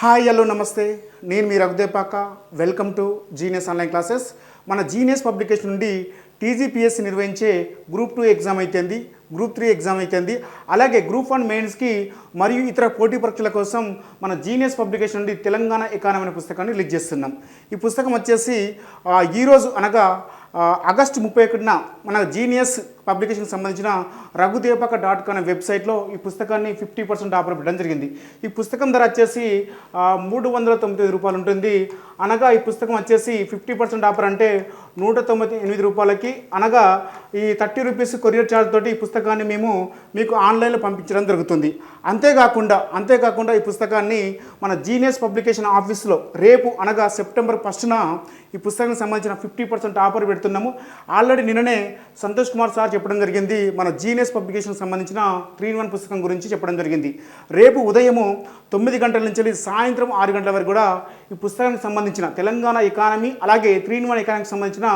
Hi hello నమస్తే. నేను మీ Raghu Depaka welcome to Genius online classes మన జీనియస్ పబ్లికేషన్ నుండి టీజీపీఎస్సీ నిర్వహించే గ్రూప్ టూ ఎగ్జామ్ అయితేంది. గ్రూప్ త్రీ ఎగ్జామ్ అయితేంది. అలాగే గ్రూప్ వన్ మెయిన్స్కి మరియు ఇతర పోటీ పరీక్షల కోసం మన జీనియస్ పబ్లికేషన్ నుండి తెలంగాణ ఎకానమీ అనే పుస్తకాన్ని రిలీజ్ చేస్తున్నాం. ఈ పుస్తకం వచ్చేసి ఈరోజు అనగా ఆగస్టు ముప్పై ఒకటిన మన జీనియస్ పబ్లికేషన్కి సంబంధించిన రఘుదీపక డాట్ కామ్ అనే వెబ్సైట్లో ఈ పుస్తకాన్ని ఫిఫ్టీ పర్సెంట్ ఆఫర్ పెట్టడం జరిగింది. ఈ పుస్తకం ధర వచ్చేసి మూడు వందల తొమ్మిది ఐదు రూపాయలు ఉంటుంది. అనగా ఈ పుస్తకం వచ్చేసి ఫిఫ్టీ పర్సెంట్ ఆఫర్ అంటే నూట తొంభై ఎనిమిది రూపాయలకి. అనగా ఈ థర్టీ రూపీస్ కొరియర్ ఛార్జ్ తోటి ఈ పుస్తకాన్ని మేము మీకు ఆన్లైన్లో పంపించడం జరుగుతుంది. అంతేకాకుండా అంతేకాకుండా ఈ పుస్తకాన్ని మన జీనియస్ పబ్లికేషన్ ఆఫీస్లో రేపు అనగా సెప్టెంబర్ ఫస్ట్న ఈ పుస్తకానికి సంబంధించిన ఫిఫ్టీ పర్సెంట్ ఆఫర్ పెడుతున్నాము. ఆల్రెడీ నిన్ననే సంతోష్ కుమార్ సార్ చెప్పడం జరిగింది. మన జీనియస్ పబ్లికేషన్ సంబంధించిన త్రీ ఇన్ వన్ పుస్తకం గురించి చెప్పడం జరిగింది. రేపు ఉదయము తొమ్మిది గంటల నుంచి సాయంత్రం ఆరు గంటల వరకు కూడా ఈ పుస్తకానికి సంబంధించిన తెలంగాణ ఎకానమీ అలాగే త్రీ ఇన్ వన్ ఎకానమీకి సంబంధించిన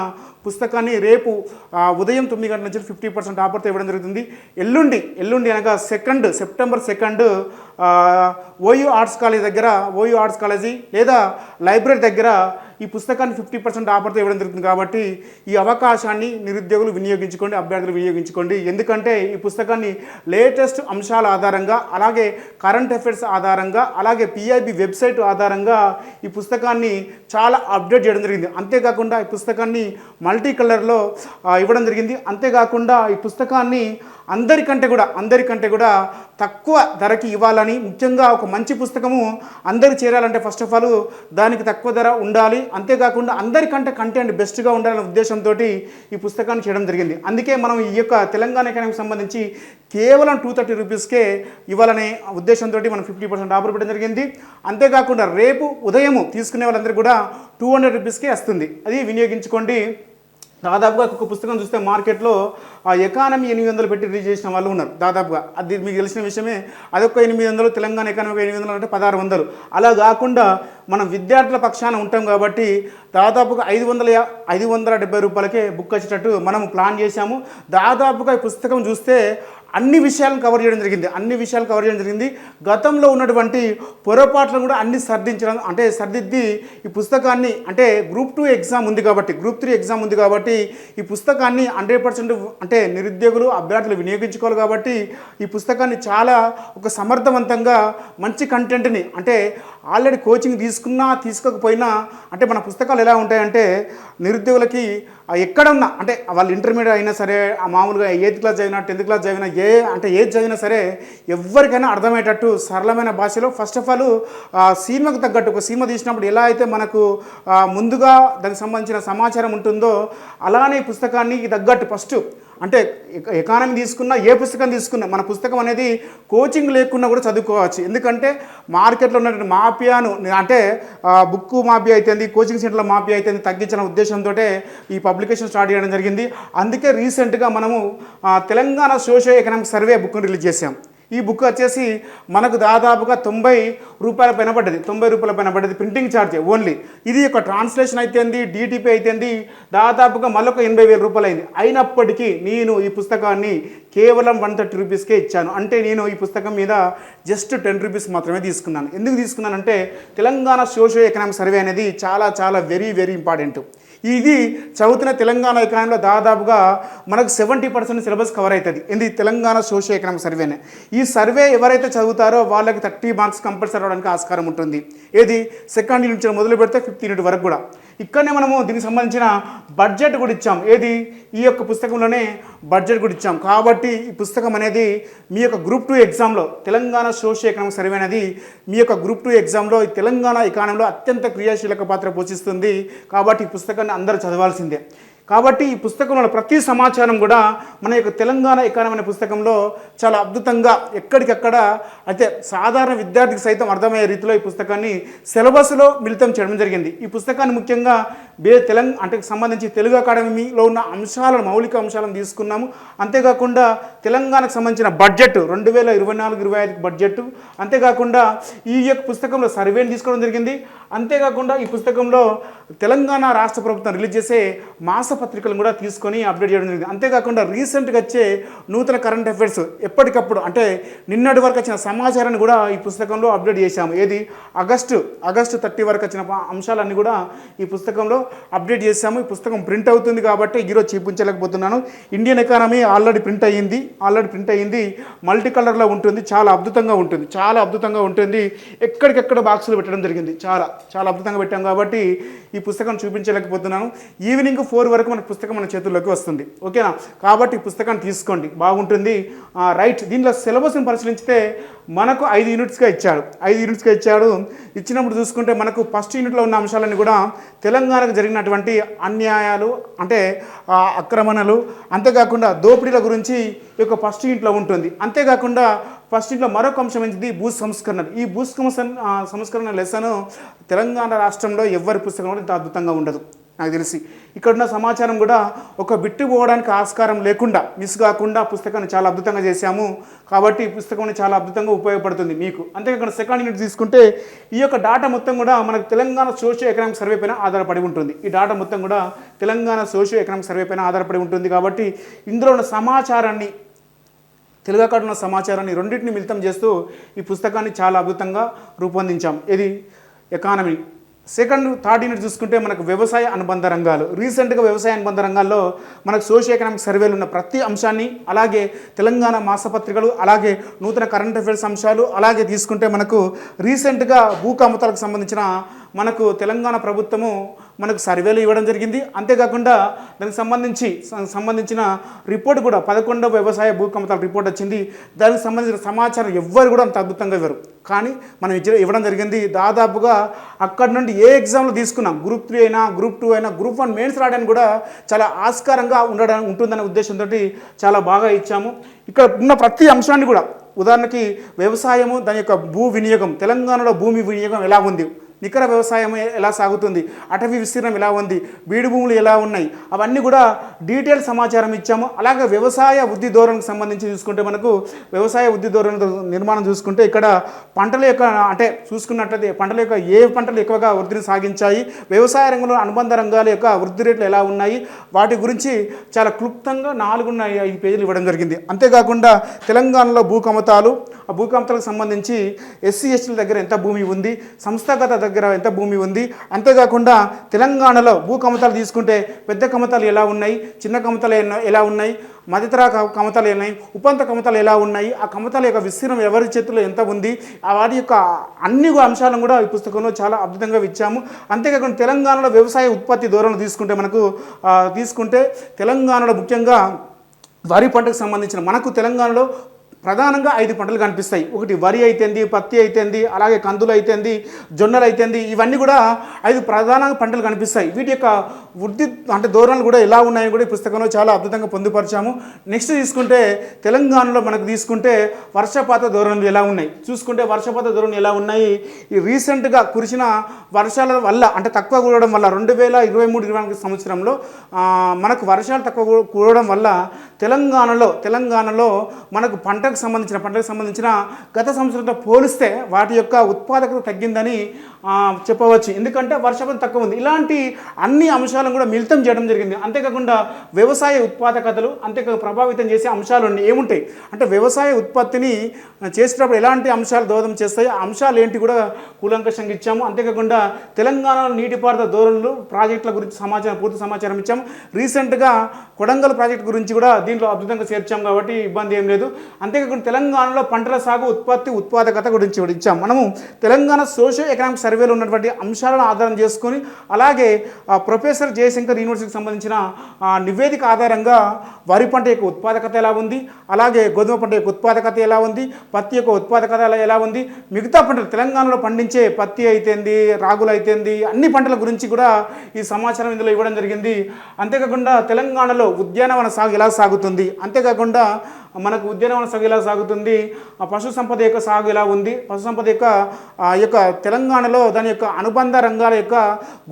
పుస్తకాన్ని రేపు ఉదయం తొమ్మిది గంటల నుంచి ఫిఫ్టీ పర్సెంట్ ఆఫర్తో ఇవ్వడం జరుగుతుంది. ఎల్లుండి ఎల్లుండి అనగా second September second OU arts college దగ్గర ఓయూ ఆర్ట్స్ కాలేజీ లేదా లైబ్రరీ దగ్గర ఈ పుస్తకాన్ని ఫిఫ్టీ పర్సెంట్ ఆఫర్తో ఇవ్వడం జరుగుతుంది కాబట్టి ఈ అవకాశాన్ని నిరుద్యోగులు వినియోగించుకోండి అభ్యర్థులు వినియోగించుకోండి. ఎందుకంటే ఈ పుస్తకాన్ని లేటెస్ట్ అంశాల ఆధారంగా అలాగే కరెంట్ అఫైర్స్ ఆధారంగా అలాగే పిఐబి వెబ్సైట్ ఆధారంగా ఈ పుస్తకాన్ని చాలా అప్డేట్ చేయడం జరిగింది. అంతేకాకుండా ఈ పుస్తకాన్ని మల్టీ కలర్లో ఇవ్వడం జరిగింది. అంతేకాకుండా ఈ పుస్తకాన్ని అందరికంటే కూడా అందరికంటే కూడా తక్కువ ధరకి ఇవ్వాలని ముఖ్యంగా ఒక మంచి పుస్తకము అందరు చేరాలంటే ఫస్ట్ ఆఫ్ ఆల్ దానికి తక్కువ ధర ఉండాలి. అంతేకాకుండా అందరికంటే కంటెంట్ బెస్ట్గా ఉండాలనే ఉద్దేశంతో ఈ పుస్తకాన్ని చేయడం జరిగింది. అందుకే మనం ఈ యొక్క తెలంగాణ ఎకానమీకి సంబంధించి కేవలం టూ థర్టీ రూపీస్కే ఇవ్వాలనే ఉద్దేశంతో మనం ఫిఫ్టీ పర్సెంట్ ఆఫర్ పెట్టడం జరిగింది. అంతేకాకుండా రేపు ఉదయం తీసుకునే వాళ్ళందరూ కూడా టూ హండ్రెడ్ రూపీస్కే వస్తుంది. అది వినియోగించుకోండి. దాదాపుగా ఒక పుస్తకం చూస్తే మార్కెట్లో ఆ ఎకానమీ ఎనిమిది వందలు పెట్టి రిలీజ్ చేసిన వాళ్ళు ఉన్నారు దాదాపుగా. అది మీకు తెలిసిన విషయమే అదొక ఎనిమిది వందలు తెలంగాణ ఎకానమీ ఎనిమిది వందలు అంటే పదహారు వందలు. అలా కాకుండా మనం విద్యార్థుల పక్షాన ఉంటాం కాబట్టి దాదాపుగా ఐదు వందల యా- ఐదు వందల డెబ్బై రూపాయలకే బుక్ వచ్చేటట్టు మనం ప్లాన్ చేశాము. దాదాపుగా ఈ పుస్తకం చూస్తే అన్ని విషయాలను కవర్ చేయడం జరిగింది. అన్ని విషయాలు కవర్ చేయడం జరిగింది. గతంలో ఉన్నటువంటి పొరపాట్లను కూడా అన్ని సర్దించడం అంటే సర్దిద్ది ఈ పుస్తకాన్ని అంటే గ్రూప్ టూ ఎగ్జామ్ ఉంది కాబట్టి గ్రూప్ త్రీ ఎగ్జామ్ ఉంది కాబట్టి ఈ పుస్తకాన్ని హండ్రెడ్ పర్సెంట్ అంటే నిరుద్యోగులు అభ్యర్థులు వినియోగించుకోవాలి కాబట్టి ఈ పుస్తకాన్ని చాలా ఒక సమర్థవంతంగా మంచి కంటెంట్ని అంటే ఆల్రెడీ కోచింగ్ తీసుకున్నా తీసుకోకపోయినా అంటే మన పుస్తకాలు ఎలా ఉంటాయంటే నిరుద్యోగులకి ఎక్కడున్నా ఎక్కడ అంటే వాళ్ళు ఇంటర్మీడియట్ అయినా సరే ఆ మామూలుగా ఎయిత్ క్లాస్ చదివినా టెన్త్ క్లాస్ చదివినా ఏ అంటే ఏది చదివినా సరే ఎవరికైనా అర్థమయ్యేటట్టు సరళమైన భాషలో ఫస్ట్ ఆఫ్ ఆల్ సినిమాకు తగ్గట్టు ఒక సినిమా తీసినప్పుడు ఎలా అయితే మనకు ముందుగా దానికి సంబంధించిన సమాచారం ఉంటుందో అలానే పుస్తకానికి పుస్తకాన్ని తగ్గట్టు ఫస్ట్ అంటే ఎకానమీ తీసుకున్నా ఏ పుస్తకం తీసుకున్నా మన పుస్తకం అనేది కోచింగ్ లేకున్నా కూడా చదువుకోవచ్చు. ఎందుకంటే మార్కెట్లో ఉన్నటువంటి మాఫియాను అంటే బుక్ మాఫియా అయితేంది కోచింగ్ సెంటర్ల మాఫియా అయితేంది తగ్గించిన ఉద్దేశంతో ఈ పబ్లికేషన్ స్టార్ట్ చేయడం జరిగింది. అందుకే రీసెంట్గా మనము తెలంగాణ సోషియో ఎకనామిక్ సర్వే బుక్ని రిలీజ్ చేసాం ఈ బుక్ వచ్చేసి మనకు దాదాపుగా తొంభై రూపాయల పైన పడ్డది. తొంభై రూపాయల పైన పడ్డది ప్రింటింగ్ ఛార్జ్ ఓన్లీ. ఇది ఒక ట్రాన్స్లేషన్ అయితేంది డిటిపి అయితేంది దాదాపుగా మళ్ళొక ఎనభై వేల రూపాయలు అయింది. అయినప్పటికీ నేను ఈ పుస్తకాన్ని కేవలం వన్ థర్టీ రూపీస్కే ఇచ్చాను. అంటే నేను ఈ పుస్తకం మీద జస్ట్ టెన్ రూపీస్ మాత్రమే తీసుకున్నాను. ఎందుకు తీసుకున్నానంటే తెలంగాణ సోషియో ఎకనామిక్ సర్వే అనేది చాలా చాలా వెరీ వెరీ ఇంపార్టెంట్. ఇది చదువుతున్న తెలంగాణ ఎకానమీలో దాదాపుగా మనకు సెవెంటీ పర్సెంట్ సిలబస్ కవర్ అవుతుంది ఇది తెలంగాణ సోషియో ఎకనామిక్ సర్వేనే. ఈ సర్వే ఎవరైతే చదువుతారో వాళ్ళకి థర్టీ మార్క్స్ కంపల్సరీ రావడానికి ఆస్కారం ఉంటుంది. ఏది? సెకండ్ యూనిట్ నుంచి మొదలు పెడితే ఫిఫ్త్ యూనిట్ వరకు కూడా. ఇక్కడనే మనము దీనికి సంబంధించిన బడ్జెట్ కూడా ఇచ్చాం. ఏది? ఈ యొక్క పుస్తకంలోనే బడ్జెట్ కూడా ఇచ్చాం. కాబట్టి ఈ పుస్తకం అనేది మీ యొక్క గ్రూప్ టూ ఎగ్జామ్లో తెలంగాణ సోషియో ఎకనామిక్ సర్వే అనేది మీ యొక్క గ్రూప్ టూ ఎగ్జామ్లో ఈ తెలంగాణ ఎకానమీలో అత్యంత క్రియాశీలక పాత్ర పోషిస్తుంది. కాబట్టి ఈ పుస్తకాన్ని అందరూ చదవాల్సిందే. కాబట్టి ఈ పుస్తకంలో ప్రతి సమాచారం కూడా మన యొక్క తెలంగాణ ఎకానమీ అనే పుస్తకంలో చాలా అద్భుతంగా ఎక్కడికక్కడ అయితే సాధారణ విద్యార్థికి సైతం అర్థమయ్యే రీతిలో ఈ పుస్తకాన్ని సిలబస్లో మిళితం చేయడం జరిగింది. ఈ పుస్తకాన్ని ముఖ్యంగా బే తెలంగాణ అంటే సంబంధించి తెలుగు అకాడమీలో ఉన్న అంశాలను మౌలిక అంశాలను తీసుకున్నాము. అంతేకాకుండా తెలంగాణకు సంబంధించిన బడ్జెట్ రెండు వేల ఇరవై నాలుగు ఇరవై ఐదు బడ్జెట్ అంతేకాకుండా ఈ యొక్క పుస్తకంలో సర్వేని తీసుకోవడం జరిగింది. అంతేకాకుండా ఈ పుస్తకంలో తెలంగాణ రాష్ట్ర ప్రభుత్వం రిలీజ్ చేసే మాసపత్రికలను కూడా తీసుకొని అప్డేట్ చేయడం జరిగింది. అంతేకాకుండా రీసెంట్గా వచ్చే నూతన కరెంట్ అఫైర్స్ ఎప్పటికప్పుడు అంటే నిన్నటి వరకు వచ్చిన సమాచారాన్ని కూడా ఈ పుస్తకంలో అప్డేట్ చేశాము. ఏది? ఆగస్టు ఆగస్టు థర్టీ వరకు వచ్చిన అంశాలన్నీ కూడా ఈ పుస్తకంలో అప్డేట్ చేశాము. ఈ పుస్తకం ప్రింట్ అవుతుంది కాబట్టి ఈరోజు చూపించలేకపోతున్నాను. ఇండియన్ ఎకానమీ ఆల్రెడీ ప్రింట్ అయ్యింది ఆల్రెడీ ప్రింట్ అయ్యింది మల్టీ కలర్లో ఉంటుంది. చాలా అద్భుతంగా ఉంటుంది. చాలా అద్భుతంగా ఉంటుంది. ఎక్కడికెక్కడ బాక్సులు పెట్టడం జరిగింది. చాలా. చాలా అద్భుతంగా పెట్టాం కాబట్టి ఈ పుస్తకం చూపించలేకపోతున్నాను. ఈవినింగ్ ఫోర్ వరకు మన పుస్తకం మన చేతుల్లోకి వస్తుంది. ఓకేనా? కాబట్టి ఈ పుస్తకాన్ని తీసుకోండి. బాగుంటుంది. రైట్ దీనిలో సిలబస్ని పరిశీలించితే మనకు ఐదు యూనిట్స్గా ఇచ్చాడు. ఐదు యూనిట్స్గా ఇచ్చాడు. ఇచ్చినప్పుడు చూసుకుంటే మనకు ఫస్ట్ యూనిట్లో ఉన్న అంశాలన్నీ కూడా తెలంగాణకు జరిగినటువంటి అన్యాయాలు అంటే ఆక్రమణలు అంతేకాకుండా దోపిడీల గురించి ఈ యొక్క ఫస్ట్ యూనిట్లో ఉంటుంది. అంతేకాకుండా ఫస్ట్ ఇంట్లో మరొక అంశం ఏంటిది? భూ సంస్కరణలు ఈ భూ సంస్కరణ సంస్కరణ లెసన్ తెలంగాణ రాష్ట్రంలో ఎవరి పుస్తకం కూడా ఇంత అద్భుతంగా ఉండదు. నాకు తెలిసి. ఇక్కడ ఉన్న సమాచారం కూడా ఒక బిట్టు పోవడానికి ఆస్కారం లేకుండా మిస్ కాకుండా పుస్తకాన్ని చాలా అద్భుతంగా చేశాము. కాబట్టి ఈ పుస్తకం చాలా అద్భుతంగా ఉపయోగపడుతుంది మీకు. అంతేకాకుండా సెకండ్ యూనిట్ తీసుకుంటే ఈ యొక్క డాటా మొత్తం కూడా మనకు తెలంగాణ సోషియో ఎకనామిక్ సర్వే పైన ఆధారపడి ఉంటుంది. ఈ డాటా మొత్తం కూడా తెలంగాణ సోషియో ఎకనామిక్ సర్వే పైన ఆధారపడి ఉంటుంది కాబట్టి ఇందులో ఉన్న సమాచారాన్ని తెలుగు ఉన్న సమాచారాన్ని రెండింటిని మిళితం చేస్తూ ఈ పుస్తకాన్ని చాలా అద్భుతంగా రూపొందించాం. ఇది ఎకానమీ. సెకండ్ థర్డ్ యూనిట్ చూసుకుంటే మనకు వ్యవసాయ అనుబంధ రంగాలు. రీసెంట్గా వ్యవసాయ అనుబంధ రంగాల్లో మనకు సోషియో ఎకనామిక్ సర్వేలు ఉన్న ప్రతి అంశాన్ని అలాగే తెలంగాణ మాసపత్రికలు అలాగే నూతన కరెంట్ అఫైర్స్ అంశాలు అలాగే తీసుకుంటే మనకు రీసెంట్గా భూ కమతాలకు సంబంధించిన మనకు తెలంగాణ ప్రభుత్వము మనకు సర్వేలు ఇవ్వడం జరిగింది. అంతేకాకుండా దానికి సంబంధించి సంబంధించిన రిపోర్ట్ కూడా పదకొండవ వ్యవసాయ భూకమతాల రిపోర్ట్ వచ్చింది. దానికి సంబంధించిన సమాచారం ఎవ్వరు కూడా అంత అద్భుతంగా ఇవ్వరు. కానీ మనం ఇవ్వడం జరిగింది. దాదాపుగా అక్కడ నుండి ఏ ఎగ్జామ్లు తీసుకున్నాం? గ్రూప్ త్రీ అయినా గ్రూప్ టూ అయినా గ్రూప్ వన్ మెయిన్స్ రావడానికి కూడా చాలా ఆస్కారంగా ఉండడానికి ఉంటుందనే ఉద్దేశంతో చాలా బాగా ఇచ్చాము. ఇక్కడ ఉన్న ప్రతి అంశాన్ని కూడా ఉదాహరణకి వ్యవసాయము దాని యొక్క భూ వినియోగం తెలంగాణలో భూమి వినియోగం ఎలా ఉంది? నికర వ్యవసాయం ఎలా సాగుతుంది అటవీ విస్తీర్ణం ఎలా ఉంది బీడు భూములు ఎలా ఉన్నాయి అవన్నీ కూడా డీటెయిల్ సమాచారం ఇచ్చాము. అలాగే వ్యవసాయ వృద్ధి ధోరణికి సంబంధించి చూసుకుంటే మనకు వ్యవసాయ వృద్ధి ధోరణి నిర్మాణం చూసుకుంటే ఇక్కడ పంటల యొక్క అంటే చూసుకున్నట్లయితే పంటల యొక్క ఏ పంటలు ఎక్కువగా వృద్ధిని సాగించాయి వ్యవసాయ రంగంలో అనుబంధ రంగాల యొక్క వృద్ధి రేట్లు ఎలా ఉన్నాయి వాటి గురించి చాలా క్లుప్తంగా నాలుగున్న ఐదు పేజీలు ఇవ్వడం జరిగింది. అంతేకాకుండా తెలంగాణలో భూకమతాలు ఆ భూకమతాలకు సంబంధించి ఎస్సీ ఎస్టీల దగ్గర ఎంత భూమి ఉంది సంస్థాగత దగ్గర ఎంత భూమి ఉంది? అంతేకాకుండా తెలంగాణలో భూ కమతాలు తీసుకుంటే పెద్ద కమతాలు ఎలా ఉన్నాయి? చిన్న కమతాలు ఎలా ఉన్నాయి? మధ్యతర కమతలు కమతాలు ఎలా ఉన్నాయి? ఉపంత కమతాలు ఎలా ఉన్నాయి? ఆ కమతాల యొక్క విస్తీర్ణం ఎవరి చేతిలో ఎంత ఉంది? ఆ వాటి యొక్క అన్ని అంశాలను కూడా ఈ పుస్తకంలో చాలా అద్భుతంగా ఇచ్చాము అంతేకాకుండా తెలంగాణలో వ్యవసాయ ఉత్పత్తి ధోరణి తీసుకుంటే మనకు తీసుకుంటే తెలంగాణలో ముఖ్యంగా వరి పంటకు సంబంధించిన మనకు తెలంగాణలో ప్రధానంగా ఐదు పంటలు కనిపిస్తాయి. ఒకటి వరి అయితేంది పత్తి అయితేంది అలాగే కందులు అయితేంది జొన్నలు అయితేంది ఇవన్నీ కూడా ఐదు ప్రధాన పంటలు కనిపిస్తాయి. వీటి యొక్క వృద్ధి అంటే ధోరణులు కూడా ఎలా ఉన్నాయని కూడా ఈ పుస్తకంలో చాలా అద్భుతంగా పొందుపరిచాము. నెక్స్ట్ తీసుకుంటే తెలంగాణలో మనకు తీసుకుంటే వర్షపాత ధోరణులు ఎలా ఉన్నాయి? చూసుకుంటే వర్షపాత ధోరణులు ఎలా ఉన్నాయి? ఈ రీసెంట్గా కురిసిన వర్షాల వల్ల అంటే తక్కువ కూడడం వల్ల రెండు వేల ఇరవై మూడు ఇరవై నాలుగు సంవత్సరంలో మనకు వర్షాలు తక్కువ కూడడం వల్ల తెలంగాణలో తెలంగాణలో మనకు పంటలకు సంబంధించిన పంటలకు సంబంధించిన గత సంవత్సరంతో పోలిస్తే వాటి యొక్క ఉత్పాదకత తగ్గిందని చెప్పవచ్చు. ఎందుకంటే వర్షపాతం తక్కువ ఉంది. ఇలాంటి అన్ని అంశాలను కూడా మిళితం చేయడం జరిగింది. అంతేకాకుండా వ్యవసాయ ఉత్పాదకతలు అంతేకాక ప్రభావితం చేసే అంశాలు ఏముంటాయి? అంటే వ్యవసాయ ఉత్పత్తిని చేసేటప్పుడు ఎలాంటి అంశాలు దోహదం చేస్తాయి? అంశాలు ఏంటి కూడా కూలంకషంగా ఇచ్చాము. అంతేకాకుండా తెలంగాణలో నీటిపారుదల ధోరణులు ప్రాజెక్టుల గురించి సమాచారం పూర్తి సమాచారం ఇచ్చాము. రీసెంట్గా కొడంగల్ ప్రాజెక్ట్ గురించి కూడా దీంట్లో అద్భుతంగా చేర్చాం కాబట్టి ఇబ్బంది ఏం లేదు. అంతేకాకుండా తెలంగాణలో పంటల సాగు ఉత్పత్తి ఉత్పాదకత గురించి కూడా ఇచ్చాం మనము తెలంగాణ సోషియో ఎకనామిక్ సర్వేలో ఉన్నటువంటి అంశాలను ఆధారం చేసుకొని అలాగే ఆ, ప్రొఫెసర్ జయశంకర్ యూనివర్సిటీకి సంబంధించిన నివేదిక ఆధారంగా వరి పంట యొక్క ఉత్పాదకత ఎలా ఉంది అలాగే గోధుమ పంట యొక్క ఉత్పాదకత ఎలా ఉంది పత్తి యొక్క ఉత్పాదకత ఎలా- ఎలా ఉంది మిగతా పంటలు తెలంగాణలో పండించే పత్తి అయితేంది రాగులు అయితేంది అన్ని పంటల గురించి కూడా ఈ సమాచారం ఇందులో ఇవ్వడం జరిగింది. అంతేకాకుండా తెలంగాణలో ఉద్యానవన సాగు ఎలా సాగుతుంది అంతేకాకుండా మనకు ఉద్యానవన సాగు ఎలా సాగుతుంది? ఆ పశు సంపద యొక్క సాగు ఎలా ఉంది? పశు సంపద యొక్క ఆ యొక్క తెలంగాణలో దాని యొక్క అనుబంధ రంగాల యొక్క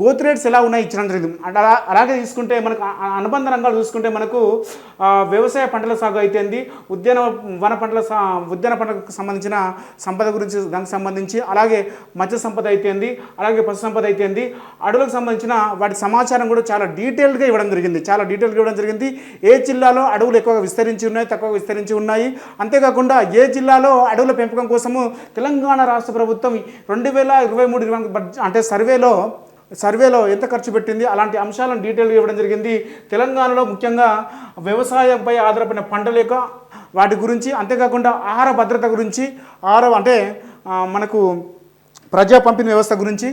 గ్రోత్ రేట్స్ ఎలా ఉన్నాయి? ఇచ్చడం జరిగింది. అలా అలాగే తీసుకుంటే మనకు ఆ- అనుబంధ రంగాలు చూసుకుంటే మనకు వ్యవసాయ పంటల సాగు అయితేంది ఉద్యాన వన పంటల సా ఉద్యాన పంటలకు సంబంధించిన సంపద గురించి దానికి సంబంధించి అలాగే మత్స్య సంపద అయితేంది అలాగే పశు సంపద అయితేంది అడవులకు సంబంధించిన వాటి సమాచారం కూడా చాలా డీటెయిల్డ్గా ఇవ్వడం జరిగింది. చాలా డీటెయిల్గా ఇవ్వడం జరిగింది. ఏ జిల్లాలో అడవులు ఎక్కువగా విస్తరించి ఉన్నాయి తక్కువ విస్తరించి ఉన్నాయి. అంతేకాకుండా ఏ జిల్లాలో అడవుల పెంపకం కోసము తెలంగాణ రాష్ట్ర ప్రభుత్వం రెండు వేల ఇరవై మూడు ఇరవై అంటే సర్వేలో సర్వేలో ఎంత ఖర్చు పెట్టింది అలాంటి అంశాలను డీటెయిల్గా ఇవ్వడం జరిగింది. తెలంగాణలో ముఖ్యంగా వ్యవసాయంపై ఆధారపడిన పంటల యొక్క వాటి గురించి అంతేకాకుండా ఆహార భద్రత గురించి ఆహార అంటే మనకు ప్రజా పంపిణీ వ్యవస్థ గురించి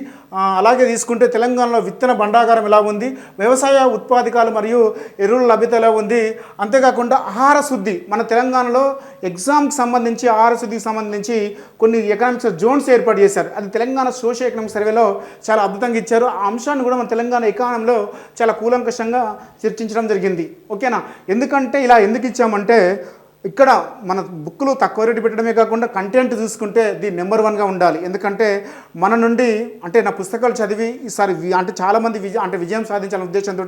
అలాగే తీసుకుంటే తెలంగాణలో విత్తన భండాగారం ఎలా ఉంది వ్యవసాయ ఉత్పాదకాలు మరియు ఎరువుల లభ్యత ఎలా ఉంది అంతేకాకుండా ఆహార శుద్ధి. మన తెలంగాణలో ఎగ్జామ్కి సంబంధించి ఆహార శుద్ధికి సంబంధించి కొన్ని ఎకనామిక్స్ జోన్స్ ఏర్పాటు చేశారు. అది తెలంగాణ సోషల్ ఎకనామిక్ సర్వేలో చాలా అద్భుతంగా ఇచ్చారు. ఆ అంశాన్ని కూడా మన తెలంగాణ ఎకానంలో చాలా కూలంకషంగా చర్చించడం జరిగింది. ఓకేనా? ఎందుకంటే ఇలా ఎందుకు ఇచ్చామంటే ఇక్కడ మన బుక్లు తక్కువ రేటు పెట్టడమే కాకుండా కంటెంట్ చూసుకుంటే ది నెంబర్ వన్గా ఉండాలి. ఎందుకంటే మన నుండి అంటే నా పుస్తకాలు చదివి ఈసారి అంటే చాలామంది విజయ అంటే విజయం సాధించాలనే ఉద్దేశంతో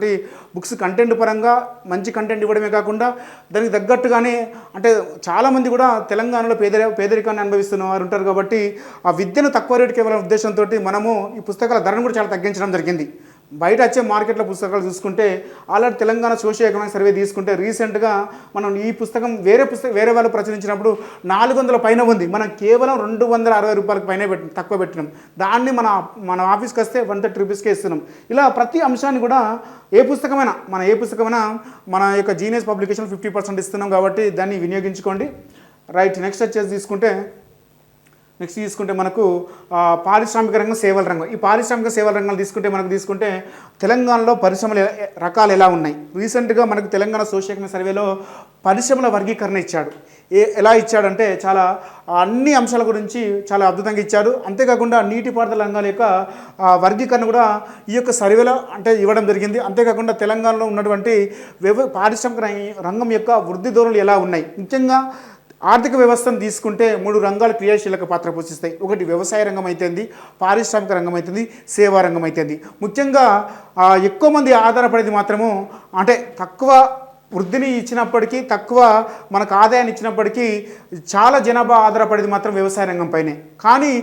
బుక్స్ కంటెంట్ పరంగా మంచి కంటెంట్ ఇవ్వడమే కాకుండా దానికి తగ్గట్టుగానే అంటే చాలామంది కూడా తెలంగాణలో పేదరి పేదరికాన్ని అనుభవిస్తున్న వారు ఉంటారు కాబట్టి ఆ విద్యను తక్కువ రేటుకి ఇవ్వాలనే ఉద్దేశంతో మనము ఈ పుస్తకాల ధరను కూడా చాలా తగ్గించడం జరిగింది. బయట వచ్చే మార్కెట్లో పుస్తకాలు చూసుకుంటే already Telangana social economic survey తీసుకుంటే రీసెంట్గా మనం ఈ పుస్తకం వేరే పుస్తకం వేరే వాళ్ళు ప్రచురించినప్పుడు నాలుగు వందల పైన ఉంది. మనం కేవలం రెండు వందల అరవై రూపాయలకు పైన పెట్టి తక్కువ పెట్టినాం. దాన్ని మన మన ఆఫీస్కి వస్తే వన్ థర్టీ రూపీస్కే ఇస్తున్నాం. ఇలా ప్రతి అంశాన్ని కూడా ఏ పుస్తకమైనా మన ఏ పుస్తకమైనా మన యొక్క జీనియస్ పబ్లికేషన్ ఫిఫ్టీ పర్సెంట్ ఇస్తున్నాం కాబట్టి దాన్ని వినియోగించుకోండి. రైట్ నెక్స్ట్ వచ్చేసి తీసుకుంటే నెక్స్ట్ తీసుకుంటే మనకు పారిశ్రామిక రంగం సేవల రంగం. ఈ పారిశ్రామిక సేవల రంగం తీసుకుంటే మనకు తీసుకుంటే తెలంగాణలో పరిశ్రమలు రకాలు ఎలా ఉన్నాయి? రీసెంట్గా మనకు తెలంగాణ సోషల్ సర్వేలో పరిశ్రమల వర్గీకరణ ఇచ్చాడు. ఏ ఎలా ఇచ్చాడంటే చాలా అన్ని అంశాల గురించి చాలా అద్భుతంగా ఇచ్చాడు. అంతేకాకుండా నీటిపారుదల రంగాల యొక్క వర్గీకరణ కూడా ఈ యొక్క సర్వేలో అంటే ఇవ్వడం జరిగింది. అంతేకాకుండా తెలంగాణలో ఉన్నటువంటి వ్యవ పారిశ్రామిక రంగం యొక్క వృద్ధి ధోరణులు ఎలా ఉన్నాయి? ముఖ్యంగా ఆర్థిక వ్యవస్థను తీసుకుంటే మూడు రంగాలు క్రియాశీలక పాత్ర పోషిస్తాయి. ఒకటి వ్యవసాయ రంగం అయితేంది పారిశ్రామిక రంగం అవుతుంది సేవా రంగం అయితేంది. ముఖ్యంగా ఎక్కువ మంది ఆధారపడేది మాత్రము అంటే తక్కువ వృద్ధిని ఇచ్చినప్పటికీ తక్కువ మనకు ఆదాయాన్ని ఇచ్చినప్పటికీ చాలా జనాభా ఆధారపడేది మాత్రం వ్యవసాయ రంగంపైనే కానీ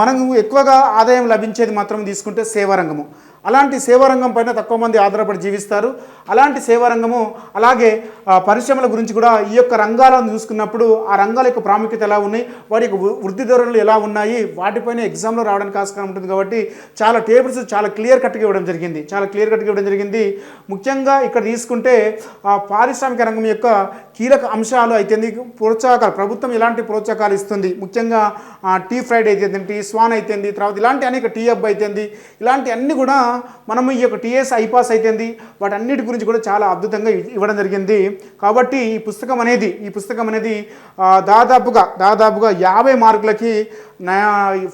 మనము ఎక్కువగా ఆదాయం లభించేది మాత్రం తీసుకుంటే సేవా రంగము. అలాంటి సేవా రంగం పైన తక్కువ మంది ఆధారపడి జీవిస్తారు. అలాంటి సేవా రంగము అలాగే పరిశ్రమల గురించి కూడా ఈ యొక్క రంగాలను చూసుకున్నప్పుడు ఆ రంగాల యొక్క ప్రాముఖ్యత ఎలా ఉన్నాయి వాటి యొక్క వృ- వృద్ధి ధోరణులు ఎలా ఉన్నాయి వాటిపైన ఎగ్జామ్లో రావడానికి ఆస్కారం ఉంటుంది కాబట్టి చాలా టేబుల్స్ చాలా క్లియర్ కట్గా ఇవ్వడం జరిగింది. చాలా క్లియర్ కట్గా ఇవ్వడం జరిగింది. ముఖ్యంగా ఇక్కడ తీసుకుంటే పారిశ్రామిక రంగం యొక్క కీలక అంశాలు అయితే ప్రోత్సాహకాలు ప్రభుత్వం ఎలాంటి ప్రోత్సాహకాలు ఇస్తుంది? ముఖ్యంగా టీ ఫ్రైడ్ అయితే టీ స్వాన్ అయితేంది తర్వాత ఇలాంటి అనేక టీ హబ్ అయితేంది ఇలాంటి అన్నీ కూడా మనము ఈ యొక్క టీఎస్ ఐపాస్ అయితేంది వాటన్నిటి గురించి కూడా చాలా అద్భుతంగా ఇవ్వడం జరిగింది. కాబట్టి ఈ పుస్తకం అనేది ఈ పుస్తకం అనేది దాదాపుగా దాదాపుగా యాభై మార్కులకి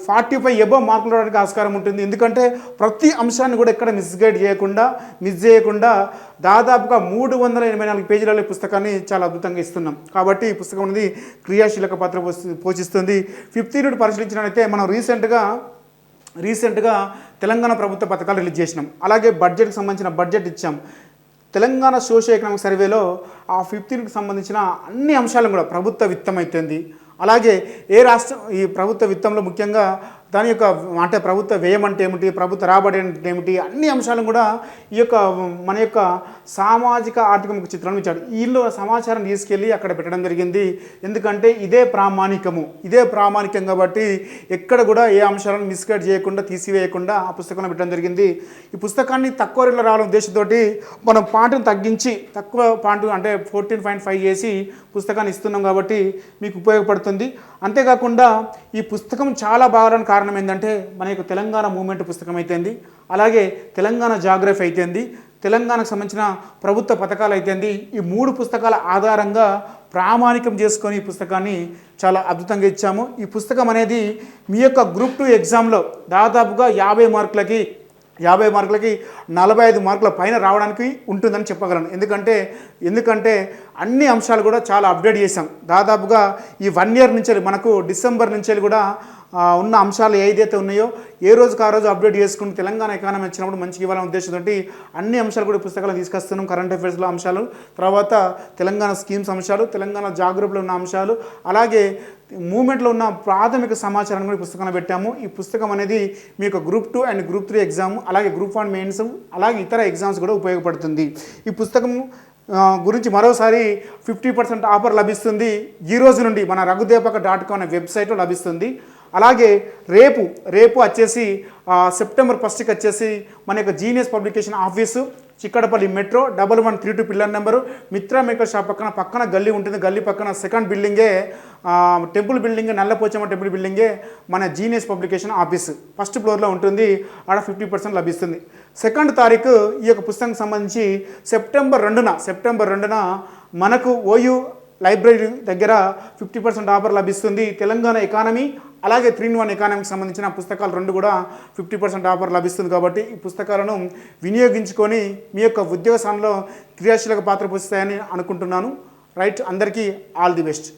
ఫార్టీ ఫైవ్ ఎబో మార్కులు రావడానికి ఆస్కారం ఉంటుంది. ఎందుకంటే ప్రతి అంశాన్ని కూడా ఎక్కడ మిస్గైడ్ చేయకుండా మిస్ చేయకుండా దాదాపుగా మూడు వందల ఎనభై నాలుగు పేజీలలో ఈ పుస్తకాన్ని చాలా అద్భుతంగా ఇస్తున్నాం. కాబట్టి ఈ పుస్తకం అనేది క్రియాశీలక పాత్ర పోషి- పోషిస్తుంది. ఫిఫ్త్ యూనిట్ పరిశీలించినట్లయితే మనం రీసెంట్గా రీసెంట్గా తెలంగాణ ప్రభుత్వ పథకాలు రిలీజ్ చేసినాం. అలాగే బడ్జెట్కి సంబంధించిన బడ్జెట్ ఇచ్చాం. తెలంగాణ సోషల్ ఎకనామిక్ సర్వేలో ఆ ఫిఫ్టీన్కి సంబంధించిన అన్ని అంశాలను కూడా ప్రభుత్వ విత్తం అయితేంది. అలాగే ఏ రాష్ట్రం ఈ ప్రభుత్వ విత్తంలో ముఖ్యంగా దాని యొక్క అంటే ప్రభుత్వ వ్యయం అంటే ఏమిటి ప్రభుత్వ రాబడి అంటే ఏమిటి అన్ని అంశాలను కూడా ఈ యొక్క మన యొక్క సామాజిక ఆర్థిక ముఖ చిత్రం ఇచ్చాడు వీళ్ళు సమాచారం తీసుకెళ్ళి అక్కడ పెట్టడం జరిగింది. ఎందుకంటే ఇదే ప్రామాణికము. ఇదే ప్రామాణికం కాబట్టి ఎక్కడ కూడా ఏ అంశాలను మిస్గైడ్ చేయకుండా తీసివేయకుండా ఆ పుస్తకంలో పెట్టడం జరిగింది. ఈ పుస్తకాన్ని తక్కువ రేట్లో రావడం ఉద్దేశంతోటి మనం పాటను తగ్గించి తక్కువ పాయింట్ అంటే ఫోర్టీన్ పాయింట్ ఫైవ్ చేసి పుస్తకాన్ని ఇస్తున్నాం కాబట్టి మీకు ఉపయోగపడుతుంది. అంతేకాకుండా ఈ పుస్తకం చాలా బాగా కారణం ఏంటంటే మన యొక్క తెలంగాణ మూమెంట్ పుస్తకం అయితేంది అలాగే తెలంగాణ జాగ్రఫీ అయితేంది తెలంగాణకు సంబంధించిన ప్రభుత్వ పథకాలు అయితేంది ఈ మూడు పుస్తకాల ఆధారంగా ప్రామాణికం చేసుకొని ఈ పుస్తకాన్ని చాలా అద్భుతంగా ఇచ్చాము. ఈ పుస్తకం అనేది మీ యొక్క గ్రూప్ టూ ఎగ్జామ్లో దాదాపుగా యాభై మార్కులకి యాభై మార్కులకి నలభై ఐదు మార్కుల పైన రావడానికి ఉంటుందని చెప్పగలను. ఎందుకంటే ఎందుకంటే అన్ని అంశాలు కూడా చాలా అప్డేట్ చేశాం. దాదాపుగా ఈ వన్ ఇయర్ నుంచి మనకు డిసెంబర్ నుంచి కూడా ఉన్న అంశాలు ఏదైతే ఉన్నాయో ఏ రోజుకి ఆ రోజు అప్డేట్ చేసుకుని తెలంగాణ ఎకానమీ వచ్చినప్పుడు మంచిగా ఇవ్వాలనే ఉద్దేశంతో అన్ని అంశాలు కూడా పుస్తకాలు తీసుకొస్తున్నాం. కరెంట్ అఫైర్స్లో అంశాలు తర్వాత తెలంగాణ స్కీమ్స్ అంశాలు తెలంగాణ జాగ్రత్తలో ఉన్న అంశాలు అలాగే మూమెంట్లో ఉన్న ప్రాథమిక సమాచారాన్ని కూడా పుస్తకంలో పెట్టాము. ఈ పుస్తకం అనేది మీ యొక్క group two and group three exam అలాగే గ్రూప్ వన్ మెయిన్స్ అలాగే ఇతర ఎగ్జామ్స్ కూడా ఉపయోగపడుతుంది. ఈ పుస్తకం గురించి మరోసారి ఫిఫ్టీ పర్సెంట్ ఆఫర్ లభిస్తుంది. ఈ రోజు నుండి మన రఘుదేపక డాట్ కామ్ అనే వెబ్సైట్లో లభిస్తుంది. అలాగే రేపు రేపు వచ్చేసి సెప్టెంబర్ ఫస్ట్కి వచ్చేసి మన యొక్క genius publication office Chikkadpally metro double one three two pillar number Mitra maker shop పక్కన పక్కన గల్లీ ఉంటుంది. గల్లీ పక్కన సెకండ్ బిల్డింగే టెంపుల్ బిల్డింగ్ నల్లపోచమ్మ టెంపుల్ బిల్డింగే మన జీనియస్ పబ్లికేషన్ ఆఫీస్ ఫస్ట్ ఫ్లోర్లో ఉంటుంది. ఆడ ఫిఫ్టీ పర్సెంట్ లభిస్తుంది. సెకండ్ తారీఖు ఈ యొక్క పుస్తకం సంబంధించి సెప్టెంబర్ రెండున సెప్టెంబర్ రెండున మనకు ఓయూ లైబ్రరీ దగ్గర ఫిఫ్టీ పర్సెంట్ ఆఫర్ లభిస్తుంది. తెలంగాణ ఎకానమీ అలాగే త్రీ ఇన్ వన్ ఎకానమీకి సంబంధించిన పుస్తకాలు రెండు కూడా ఫిఫ్టీ పర్సెంట్ ఆఫర్ లభిస్తుంది కాబట్టి ఈ పుస్తకాలను వినియోగించుకొని మీ యొక్క ఉద్యోగ స్థానంలో క్రియాశీలక పాత్ర పోషిస్తాయని అనుకుంటున్నాను. రైట్ అందరికీ ఆల్ ది బెస్ట్.